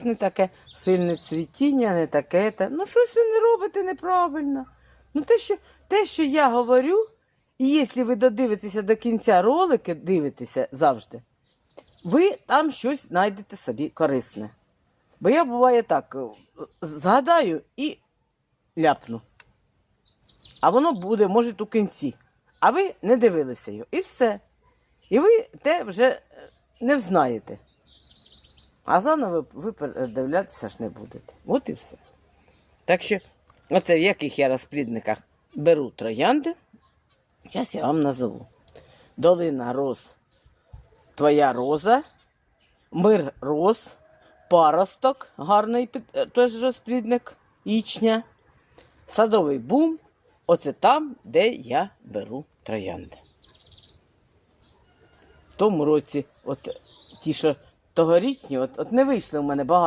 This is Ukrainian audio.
вас не таке сильне цвітіння, не таке. Та... Ну, щось ви не робите неправильно. Ну, те, що, те, що я говорю, і якщо ви додивитеся до кінця ролики, дивитеся завжди, ви там щось знайдете собі корисне. Бо я буває так, е, згадаю і ляпну. А воно буде, може, у кінці. А ви не дивилися його. І все. І ви те вже е, не знаєте. А заново ви передивлятися ж не будете. От і все. Так що, оце в яких я розплідниках беру троянди, зараз я вам назову. Долина роз, твоя роза, мир роз, паросток, гарний е, теж розплідник, ічня, садовий бум. Оце там, де я беру троянди. В тому році, от ті, що тогорічні, от, от не вийшли в мене багато.